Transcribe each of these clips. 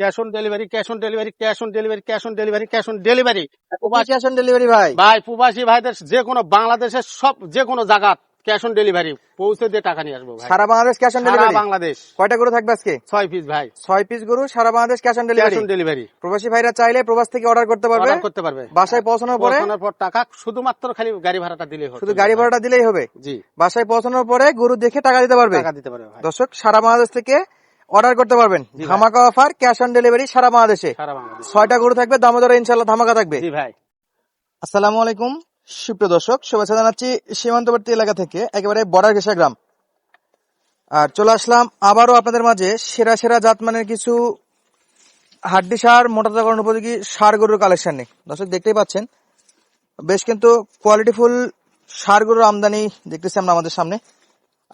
Cash on delivery cash on delivery cash on delivery cash on delivery cash on delivery. Cash on delivery ভাই? ভাই প্রবাসী ভাইদের যে কোনো বাংলাদেশের সব যে কোনো জায়গা ক্যাশ অন ডেলিভারি পৌঁছে দিয়ে টাকা নিয়ে আসব ভাই। সারা Bangladesh cash on delivery? Bangladesh. কয়টা গরু থাকবে আজকে? ছয় পিস ভাই। ছয় পিস গরু সারা Bangladesh cash on cash delivery? On delivery. প্রবাসী ভাইরা চাইলে প্রবাস থেকে অর্ডার করতে পারবে। অর্ডার করতে পারবে। বাসায় পৌঁছানোর পরে? পৌঁছানোর পর টাকা শুধুমাত্র খালি গাড়ি ভাড়াটা দিলেই হবে শুধু গাড়ি ভাড়াটা দিলেই হবে? জি। বাসায় পৌঁছানোর পরে গরু দেখে টাকা দিতে পারবে? টাকা দিতে পারবে দর্শক সারা বাংলাদেশ থেকে অর্ডার করতে পারবেন। ধামাকা অফার ক্যাশ অন ডেলিভারি সারা বাংলাদেশে। ছয়টা গরু থাকবে দামে দরে ইনশাল্লাহ ধামাকা থাকবে। ভাই। আসসালামু আলাইকুম সুপ্রিয় দর্শক শুভেচ্ছা জানাচ্ছি সীমান্তবর্তী এলাকা থেকে একেবারে বর্ডার ঘেসা গ্রাম। আর চলে আসলাম আবারও আপনাদের মাঝে সেরা সেরা জাতমানের কিছু হাড্ডি সার মোটাতাকরণ উপযোগী সার গরুর কালেকশন নেই দর্শক দেখতেই পাচ্ছেন বেশ কিন্তু কোয়ালিটিফুল সার গরুর আমদানি দেখতেছি আমরা আমাদের সামনে।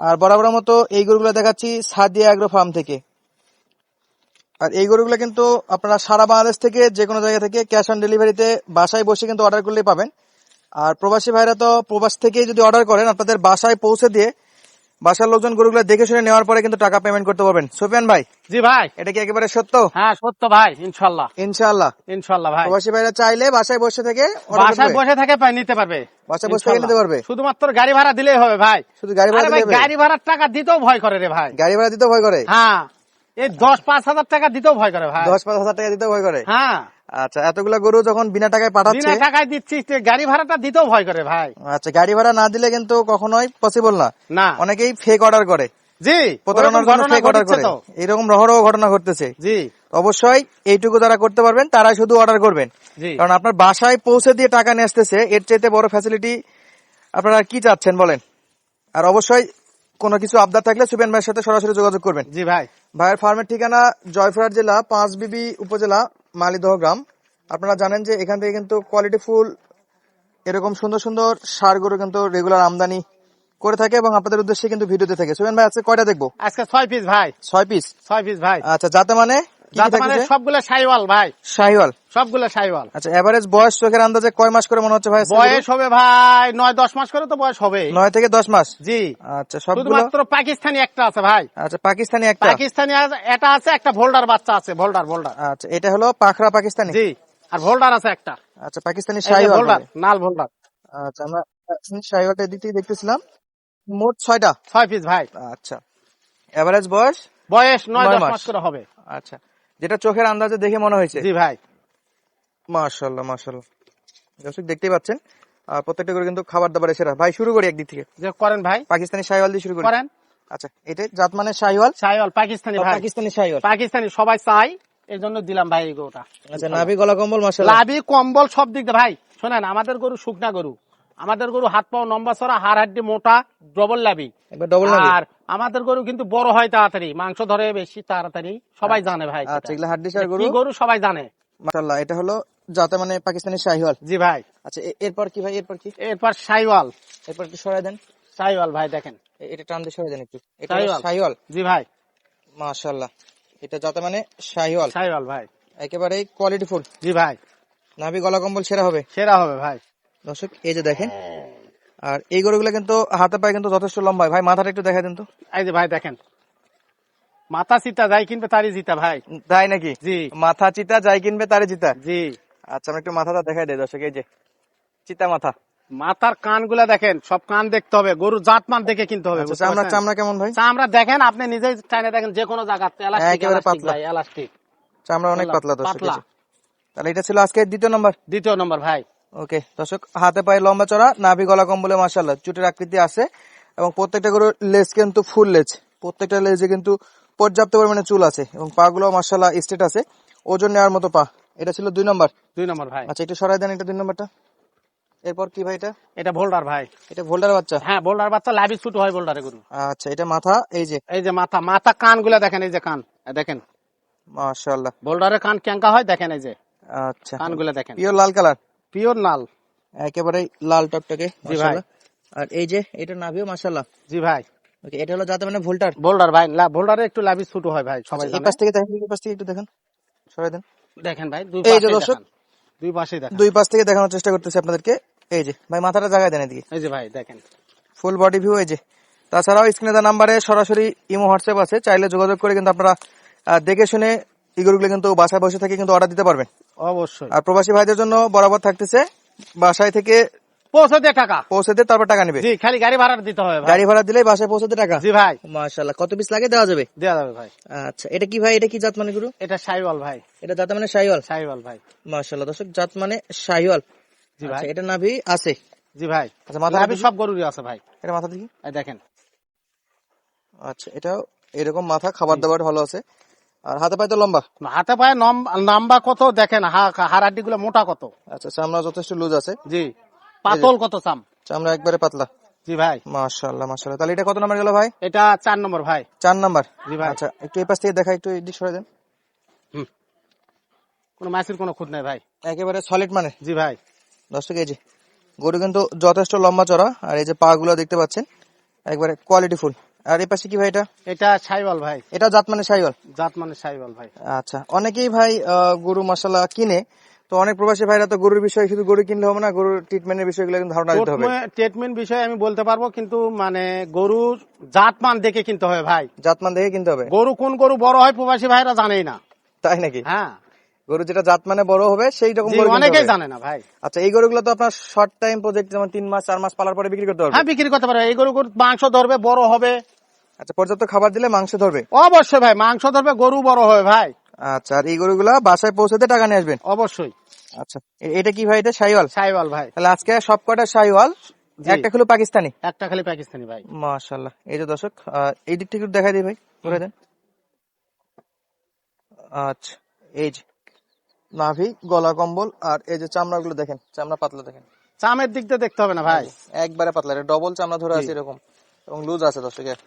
আর বরাবর মতো এই গরুগুলো দেখাচ্ছি সাদিয়া অ্যাগ্রো ফার্ম থেকে। আর এই গরুগুলো কিন্তু আপনারা সারা বাংলাদেশ থেকে যে কোনো জায়গা থেকে ক্যাশ অন ডেলিভারিতে বাসায় বসে কিন্তু অর্ডার করলেই পাবেন। আর প্রবাসী ভাইরা তো প্রবাস থেকেই যদি অর্ডার করেন, আপনাদের বাসায় পৌঁছে দিয়ে বাসার লোকজন গরুগুলো দেখে শুনে নেওয়ার পরে কিন্তু টাকা পেমেন্ট করতে পারবেন। সুফিয়ান ভাই জি ভাই। এটা কি একেবারে সত্য? হ্যাঁ সত্য ভাই ইনশাল্লাহ। ইনশাআল্লাহ ইনশাল্লাহ ভাই। প্রবাসী ভাইরা চাইলে বাসায় বসে থেকে বাসায় বসে থেকে পাই নিতে পারবে। বাসায় বসে থেকে নিতে পারবে। শুধুমাত্র গাড়ি ভাড়া দিলেই হবে ভাই। শুধু গাড়ি ভাড়া দিলে? গাড়ি ভাড়ার টাকা দিতেও ভয় করে রে ভাই। গাড়ি ভাড়া দিতে ভয় করে। হ্যাঁ এই দশ পাঁচ হাজার টাকা দিতেও ভয় করে ভাই। দশ পাঁচ হাজার টাকা দিতে ভয় করে। হ্যাঁ। আচ্ছা এতগুলা গরু যখন বিনা টাকায় পাঠাচ্ছে বিনা টাকায় দিচ্ছি গাড়ি ভাড়াটা দিতেও ভয় করে ভাই। আচ্ছা গাড়ি ভাড়া না দিলে কিন্তু কখনোই পসিবল না। না। অনেকেই ফেক অর্ডার করে। জি প্রতারণার জন্য ফেক অর্ডার করে। এরকম রহরহ ঘটনা ঘটতেছে। জি। অবশ্যই এইটুকু যারা করতে পারবেন তারা শুধু অর্ডার করবেন। জি। কারণ আপনার বাসায় পৌঁছে দিয়ে টাকা নিয়ে আসতেছে এর চাইতে বড় ফ্যাসিলিটি আপনারা কি চাচ্ছেন বলেন? আর অবশ্যই কোনো কিছু আবদার থাকলে সুপেন ভাইয়ের সাথে সরাসরি যোগাযোগ করবেন। জি ভাই। ভাইয়ের ফার্মের ঠিকানা জয়ফরাট জেলা পাঁচবিবি উপজেলা মালিদহ গ্রাম। আপনারা জানেন যে এখান থেকে কিন্তু কোয়ালিটি ফুল এরকম সুন্দর সুন্দর সার গরু কিন্তু রেগুলার আমদানি করে থাকে এবং আপনাদের উদ্দেশ্যে কিন্তু ভিডিওতে থাকে। সুবেন ভাই আজকে কয়টা দেখব? আজকে ছয় পিস ভাই। ছয় পিস ছয় পিস ভাই। আচ্ছা যাতে মানে? মানে সবগুলো সাইওয়াল ভাই। শাহিওয়াল সবগুলো সাইওয়াল। আচ্ছা এভারেজ বয়স চোখের আন্দাজে কয় মাস করে মনে হচ্ছে ভাই? বয়স হবে ভাই নয় দশ মাস করে তো বয়স হবে নয় থেকে দশ মাস? জি। আচ্ছা শুধুমাত্র পাকিস্তানি একটা আছে ভাই। আচ্ছা পাকিস্তানি একটা? পাকিস্তানি এটা আছে একটা ভোল্ডার বাচ্চা আছে ভোল্ডার ভোল্ডার। আচ্ছা এটা হলো পাখরা পাকিস্তানি? জি আর ভোল্ডার আছে একটা। আচ্ছা পাকিস্তানি ভোল্ডার নাল ভোল্ডার। আচ্ছা আমরা শাহিওয়ালটা থেকে দেখতেছিলাম। মোট ছয়টা? ছয় পিস ভাই। আচ্ছা। এভারেজ বয়স? বয়স নয় দশ। মাস। করে হবে। আচ্ছা। যেটা চোখের আন্দাজে দেখে মনে হয়েছে। জি ভাই। মাশাল্লাহ মাশাল্লাহ দর্শক দেখতেই পাচ্ছেন আর প্রত্যেকটা করে কিন্তু খাবার দাবার সেরা। ভাই শুরু করি একদিক থেকে। যে করেন ভাই। পাকিস্তানি শাহিওয়াল দিয়ে শুরু করি। করেন। আচ্ছা এটা জাত মানে শাহিওয়াল সাইওয়াল পাকিস্তানি ভাই। পাকিস্তানি শাহিওয়াল। পাকিস্তানি সবাই চাই এর জন্য দিলাম ভাই এই গরুটা। আচ্ছা নাভি গলা কম্বল মাশাল্লাহ লাভি কম্বল সব দিক দিয়ে ভাই। শোনেন আমাদের গরু শুকনা গরু। আমাদের গরু হাত পাও লম্বা ছড়া হাড় হাড্ডি মোটা ডবল লাভি। ডবল নাভি আর আমাদের গরু কিন্তু বড় হয় তাড়াতাড়ি মাংস ধরে বেশি তাড়াতাড়ি সবাই জানে ভাই আচ্ছা সেটা। এগুলা হাড্ডি গরু? গরু সবাই জানে। মাশাল্লাহ এটা হলো যাতে মানে পাকিস্তানি শাহিওয়াল। জি ভাই। আচ্ছা এরপর কি ভাই এরপর কি? এরপর সাইওয়াল এরপর একটু সরাই দেন। সাইওয়াল ভাই দেখেন। এটা টান দিয়ে সরাই দেন একটু। এটা শাহিওয়াল। শাহিওয়াল। জি ভাই। মাশাল্লাহ এটা যাতে মানে শাহিওয়াল। সাইওয়াল ভাই। একেবারেই কোয়ালিটি ফুল জি ভাই। নাভি গলা কম্বল সেরা হবে। সেরা হবে ভাই। দর্শক এই যে দেখেন আর এই গরুগুলো কিন্তু হাতে পায়ে কিন্তু যথেষ্ট লম্বা ভাই মাথাটা একটু দেখা দেন তো। এই যে ভাই দেখেন। মাথা চিতা যাই কিনবে তারই জিতা ভাই। তাই নাকি? জি। মাথা চিতা যাই কিনবে তারে চিতা জি। আচ্ছা আমরা একটু মাথাটা দেখাই দেয় দর্শক এই যে চিতা মাথা। মাথার কানগুলা দেখেন সব কান দেখতে হবে গরুর জাত মান দেখে কিনতে হবে আচ্ছা চামড়া চামড়া কেমন ভাই? চামড়া দেখেন আপনি নিজেই চাইনে দেখেন যে কোনো জায়গাতে এলাস্টিক পাতলা। ভাই এলাস্টিক চামড়া অনেক পাতলা দর্শক পাতলা। তাহলে এটা ছিল আজকে দ্বিতীয় নম্বর। দ্বিতীয় নম্বর ভাই। ওকে দর্শক হাতে পায়ে লম্বা চড়া নাভি গলা কম্বলে মাসাল্লাহ চুটের আকৃতি আছে এবং প্রত্যেকটা গরুর লেজ কিন্তু ফুল লেজ প্রত্যেকটা লেজে কিন্তু পর্যাপ্ত পরিমাণে চুল আছে এবং পা গুলো মাসাল্লাহ স্টেট আছে। ওজন নেওয়ার মতো পা। এটা ছিল দুই নম্বর। দুই নম্বর ভাই। আচ্ছা একটু সরাই দেন এটা দুই নম্বরটা। এরপর কি ভাই এটা? এটা ভোল্ডার ভাই। এটা ভোল্ডার বাচ্চা? হ্যাঁ ভোল্ডার বাচ্চা লাভি ছোট হয় ভোল্ডারে গরু। আচ্ছা এটা মাথা এই যে? এই যে মাথা মাথা কানগুলা দেখেন এই যে কান দেখেন। মাশাল্লাহ ভোল্ডারের কান কেঙ্কা হয় দেখেন এই যে। আচ্ছা। কানগুলা দেখেন। পিওর লাল কালার? পিওর নাল একেবারে লাল টকটকে জি ভাই। আর এই যে এটা নাভিও মাশাল্লাহ জি ভাই। ওকে এটা হলো যাতে মানে ভোল্টার। ভোল্ডার ভাই ভোল্ডারে একটু লাভি ছোট হয় ভাই সবাই আচ্ছা, এই পাশ থেকে দেখেন এই পাশ থেকে একটু দেখেন। সরাই দেন। দেখেন ভাই দুই এই যে দর্শক। দুই পাশেই দেখেন। দুই পাশ থেকে দেখানোর চেষ্টা করতেছি আপনাদেরকে। এই যে ভাই মাথাটা জায়গায় দেন এদিকে। এই যে ভাই দেখেন। ফুল বডি ভিউ এই যে। তাছাড়াও স্ক্রিনে দেওয়া নাম্বারে সরাসরি ইমো হোয়াটসঅ্যাপ আছে। চাইলে যোগাযোগ করে কিন্তু আপনারা দেখে শুনে এই গরুগুলো কিন্তু বাসায় বসে থেকে কিন্তু অর্ডার দিতে পারবেন অবশ্যই। আর প্রবাসী ভাইদের জন্য বরাবর থাকতেছে বাসায় থেকে পৌঁছে টাকা। পৌঁছে তারপর টাকা নেবে। জি খালি গাড়ি ভাড়া দিতে হবে ভাই। গাড়ি ভাড়া দিলেই বাসায় পৌঁছাতে টাকা। জি ভাই। মাশাল্লাহ কত পিস লাগে দেওয়া যাবে? দেওয়া যাবে ভাই। আচ্ছা এটা কি ভাই? এটা কি জাত মানে গুরু? এটা সাইওয়াল ভাই। এটা জাত মানে শাহিওয়াল? সাইওয়াল ভাই। মাশাল্লাহ দর্শক জাত মানে শাহিওয়াল। জি ভাই। আচ্ছা এটা নাভি আছে? জি ভাই। আচ্ছা মাথা লাভি সব গরুরই আছে ভাই। এটা মাথা দেখি। দেখেন। আচ্ছা এটাও এরকম মাথা খাবার দাবার ভালো আছে। আর হাতে পায়ে তো লম্বা? হাতে পায়ে নাম্বা কত দেখেন হাড়াড্ডি গুলো মোটা কত? আচ্ছা চামড়া যথেষ্ট লুজ আছে। জি। পাতল কত চাম? চামড়া একবারে পাতলা। জি ভাই। তাহলে এটা কত নাম্বার গেল ভাই? এটা চার নম্বর ভাই। নাম্বার? জি ভাই। আচ্ছা একটু এই পাশ থেকে দেখা একটু এদিক সরে দেন। কোনো মাছের কোনো খুঁত নাই ভাই। একেবারে সলিড মানে? জি ভাই। দর্শক এই যে গরু কিন্তু যথেষ্ট লম্বা চড়া আর এই যে পা গুলো দেখতে পাচ্ছেন একবারে কোয়ালিটি ফুল আর এই পাশে কি ভাই এটা? এটা সাইওয়াল ভাই। এটা জাত মানে সাইওয়াল? জাত মানে সাইওয়াল ভাই। আচ্ছা অনেকেই ভাই গরু মশলা কিনে তো অনেক প্রবাসী ভাইরা তো গরুর বিষয়ে শুধু গরু কিনলে হবে না গরুর ট্রিটমেন্টের বিষয়গুলো কিন্তু ধারণা দিতে হবে। ট্রিটমেন্ট বিষয়ে আমি বলতে পারব কিন্তু মানে গরুর জাতমান দেখে কিনতে হবে ভাই। জাতমান দেখে কিনতে হবে? গরু কোন গরু বড় হয় প্রবাসী ভাইরা জানেই না। তাই নাকি? হ্যাঁ। গরু যেটা জাত মানে বড় হবে সেই রকম গরু অনেকেই জানে না ভাই। আচ্ছা এই গরুগুলো তো আপনার শর্ট টাইম প্রজেক্ট যেমন তিন মাস চার মাস পালার পরে বিক্রি করতে হবে? হ্যাঁ বিক্রি করতে পারে এই গরু মাংস ধরবে বড় হবে। আচ্ছা পর্যাপ্ত খাবার দিলে মাংস ধরবে? অবশ্যই ভাই মাংস ধরবে গরু বড় হবে ভাই। আচ্ছা আর এই গরুগুলা বাসায় পৌঁছাতে টাকা নিয়ে আসবেন? অবশ্যই। আচ্ছা এটা কি ভাই এটা সাইওয়াল? সাইওয়াল ভাই। তাহলে আজকে সব কটা সাইওয়াল একটা হলো পাকিস্তানি? একটা খালি পাকিস্তানি ভাই। মাশাল্লাহ এই যে দর্শক এই দিক থেকে একটু দেখাই দিই ভাই করে দেন। আচ্ছা এই যে নাভি গলা কম্বল আর এই যে চামড়া গুলো দেখেন চামড়া পাতলা দেখেন। চামের দিক দিয়ে দেখতে হবে না ভাই? একবারে পাতলা এটা ডবল চামড়া ধরে আছে এরকম এবং লুজ আছে দর্শকের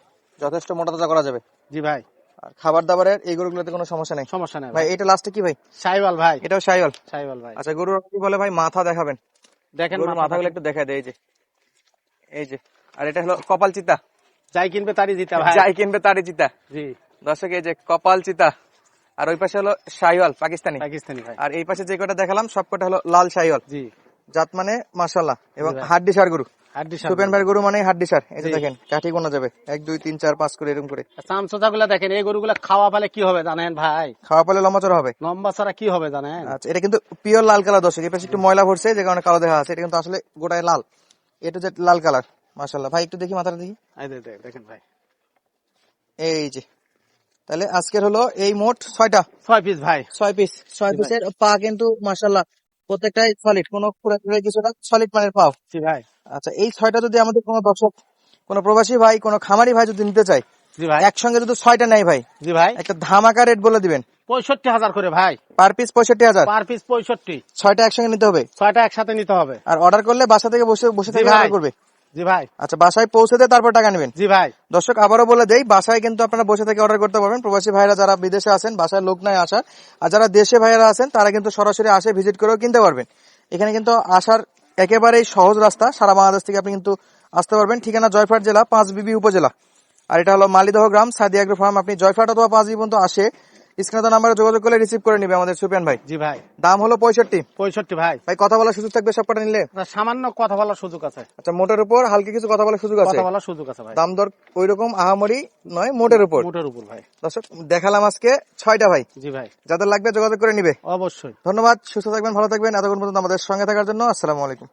যথেষ্ট মোটা তাজা করা যাবে। জি ভাই। আর খাবার দাবারের এই গরুগুলোতে কোনো সমস্যা নেই। সমস্যা নেই ভাই এটা লাস্টে কি ভাই? সাইওয়াল ভাই। এটাও সাইওয়াল? সাইওয়াল ভাই। আচ্ছা গরুর কি বলে ভাই? মাথা দেখাবেন। দেখেন মাথাগুলো একটু দেখাই দেয় এই যে। এই যে আর এটা হলো কপাল চিতা। যাই কিনবে তারই দিতে ভাই। যাই কিনবে তারই চিতা। জি। দর্শক এই যে কপাল চিতা। আর ওই পাশে হলো শাহিওয়াল পাকিস্তানি। পাকিস্তানি ভাই। আর এই পাশে যে কটা দেখালাম সব কটা হলো লাল শাহিওয়াল জি। জাত মানে মাশাল্লাহ এবং হাড্ডি সার গরু। সুপেন ভাইয়ের গরু মানে হাড্ডি সার এই যে দেখেন কাঠি গোনা যাবে। এক দুই তিন চার পাঁচ করে এরকম করে। চামচোচা গুলা দেখেন এই গরুগুলা খাওয়া পালে কি হবে জানেন ভাই? খাওয়া পালে লম্বা চড়া হবে। লম্বা কি হবে জানেন? আচ্ছা এটা কিন্তু পিওর লাল কালার দর্শক। এই পাশে একটু ময়লা ভরছে যে কারণে কালো দেখা আছে এটা কিন্তু আসলে গোটায় লাল। এটা যে লাল কালার মাশাল্লাহ ভাই একটু দেখি মাথাটা দেখি। দেখেন ভাই। এই যে। তাহলে আজকের হলো এই মোট ছয়টা। ছয় পিস ভাই। ছয় পিস ছয় পিসের পা কিন্তু মাশাল্লাহ প্রত্যেকটাই সলিড কোনো পুরো পুরো কিছুটা সলিড মানের পাও। জি ভাই। আচ্ছা এই ছয়টা যদি আমাদের কোনো দর্শক কোনো প্রবাসী ভাই কোনো খামারি ভাই যদি নিতে চায় জি ভাই। একসঙ্গে যদি ছয়টা নেয় ভাই জি ভাই। একটা ধামাকা রেট বলে দিবেন। পঁয়ষট্টি হাজার করে ভাই। পার পিস পঁয়ষট্টি হাজার? পার পিস পঁয়ষট্টি। ছয়টা একসঙ্গে নিতে হবে? ছয়টা একসাথে নিতে হবে। আর অর্ডার করলে বাসা থেকে বসে বসে থেকে অর্ডার করবে। জি ভাই। আচ্ছা বাসায় পৌঁছে দিয়ে তারপর টাকা নেবেন? জি ভাই। দর্শক আবারও বলে দেই বাসায় কিন্তু আপনারা বসে থেকে অর্ডার করতে পারবেন। প্রবাসী ভাইরা যারা বিদেশে আছেন বাসায় লোক নাই আসার আর যারা দেশে ভাইরা আছেন তারা কিন্তু সরাসরি আসে ভিজিট করেও কিনতে পারবেন। এখানে কিন্তু আসার একেবারেই সহজ রাস্তা। সারা বাংলাদেশ থেকে আপনি কিন্তু আসতে পারবেন। ঠিকানা জয়ফাট জেলা পাঁচ বিবি উপজেলা। আর এটা হলো মালিদহ গ্রাম সাদি ফার্ম। আপনি জয়ফাট অথবা পাঁচ বিবি পর্যন্ত আসে। স্ক্রিনে নাম্বারে যোগাযোগ করলে রিসিভ করে নিবে আমাদের ভাই। জি ভাই। দাম হলো পঁয়ষট্টি। পঁয়ষট্টি ভাই। ভাই কথা বলার সুযোগ থাকবে সবকটা নিলে? সামান্য কথা বলার সুযোগ আছে। আচ্ছা মোটের উপর হালকা কিছু কথা বলার সুযোগ আছে? কথা বলার সুযোগ আছে ভাই। দাম দর ওই রকম আহামরি নয় মোটের উপর। মোটের উপর ভাই। দর্শক দেখালাম আজকে ছয়টা ভাই। জি ভাই। যাদের লাগবে যোগাযোগ করে নিবে। অবশ্যই। ধন্যবাদ সুস্থ থাকবেন ভালো থাকবেন। এতক্ষণ পর্যন্ত আমাদের সঙ্গে থাকার জন্য আসসালামু আলাইকুম।